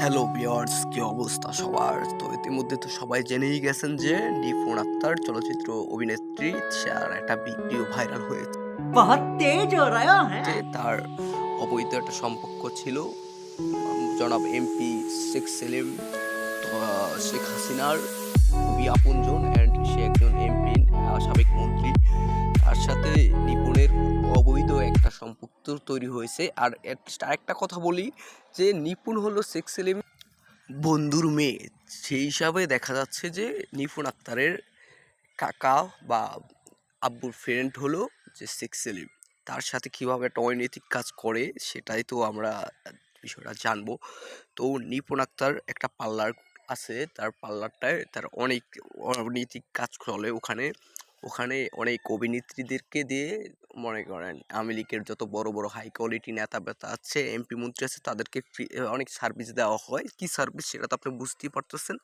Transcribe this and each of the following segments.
Hello বিয়ার্স কি অবস্থা সবার? তো ইতিমধ্যে তো সবাই জেনেই গেছেন যে ডিফোন আক্তার চলচ্চিত্র অভিনেত্রী তার একটা ভিডিও ভাইরাল হয়েছে। তার অবৈধ একটা সম্পর্ক ছিল। জনাব এমপি শেখ সেলিম শেখ হাসিনার খুবই আপনজন অ্যান্ড সে একজন এমপি সাবেক মন্ত্রী। সম্পর্ক তৈরি হয়েছে। আর আরেকটা কথা বলি যে নিপুণ হলো শেখ সেলিম বন্ধুর মেয়ে। সেই হিসাবে দেখা যাচ্ছে যে নিপুণ আক্তারের কাকা বা আব্বুর ফ্রেন্ড হলো যে শেখ সেলিম। তার সাথে কীভাবে একটা অনৈতিক কাজ করে সেটাই তো আমরা বিষয়টা জানব। তো নিপুণ আক্তার একটা পার্লার আছে, তার পার্লারটায় তার অনেক অনৈতিক কাজ চলে ওখানে। ওখানে অনেক অভিনেত্রীদেরকে দিয়ে মনে করেন আওয়ামী লীগের যত বড় বড় হাই কোয়ালিটি নেতা বেতা আছে এমপি মন্ত্রী আছে, তাদেরকে ফ্রি অনেক সার্ভিস দেওয়া হয়। কি সার্ভিস সেটা তো আপনি বুঝতেই পারতেছেন।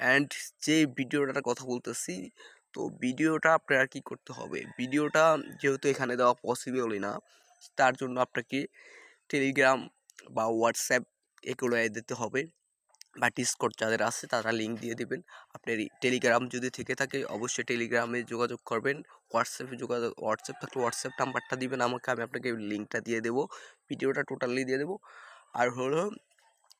অ্যান্ড যে ভিডিওটার কথা বলতেছি, তো ভিডিওটা আপনার কি করতে হবে? ভিডিওটা যেহেতু এখানে দেওয়া পসিবলই না, তার জন্য আপনাকে টেলিগ্রাম বা হোয়াটসঅ্যাপ এগুলো দিতে হবে। বা ডিসকোড যাদের আছে তারা লিঙ্ক দিয়ে দেবেন। আপনার টেলিগ্রাম যদি থেকে থাকে অবশ্যই টেলিগ্রামে যোগাযোগ করবেন। হোয়াটসঅ্যাপে যোগাযোগ হোয়াটসঅ্যাপ থাকলে হোয়াটসঅ্যাপ নাম্বারটা দিবেন আমাকে, আমি আপনাকে লিঙ্কটা দিয়ে দেবো। ভিডিওটা টোটালি দিয়ে দেবো। আর হলো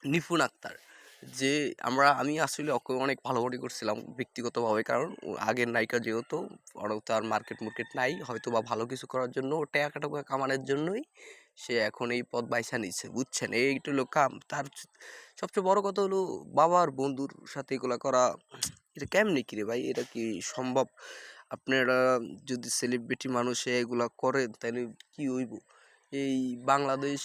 নিপুণ আক্তার। যে আমরা, আমি আসলে ওকে অনেক ভালো মনে করছিলাম ব্যক্তিগতভাবে। কারণ আগের নায়িকা যেহেতু ওরও তার মার্কেট মার্কেট নাই। হয়তো বা ভালো কিছু করার জন্য টাকা টাকা কামানোর জন্যই সে এখন এই পথ বাইসা নিচ্ছে, বুঝছেন? এইটা হলো কাম। তার সবচেয়ে বড় কথা হলো বাবার বন্ধুর সাথে এগুলা করা। এটা কেমনি কি রে ভাই? এটা কি সম্ভব? আপনারা যদি সেলিব্রিটি মানুষে এগুলা করে তাহলে কি হইব? এই বাংলাদেশ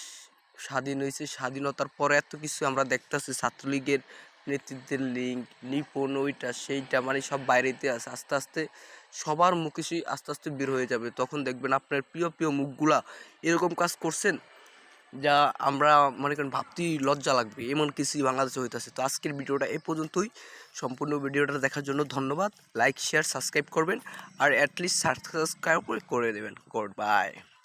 স্বাধীন হয়েছে স্বাধীনতার পরে এত কিছু আমরা দেখতেছি, ছাত্রলীগের নেতৃত্বের লিঙ্ক নিপুণ ওইটা, সেইটা মানে সব বাইরেতে আছে। আস্তে আস্তে সবার মুখে সেই আস্তে আস্তে বের হয়ে যাবে। তখন দেখবেন আপনার প্রিয় প্রিয় মুখগুলা এরকম কাজ করছেন যা আমরা মনে করেন ভাবতেই লজ্জা লাগবে। এমন কিছুই বাংলাদেশে হইতেছে। তো আজকের ভিডিওটা এ পর্যন্তই। সম্পূর্ণ ভিডিওটা দেখার জন্য ধন্যবাদ। লাইক শেয়ার সাবস্ক্রাইব করবেন। আর অ্যাটলিস্ট সাবস্ক্রাইব করে দেবেন। Good bye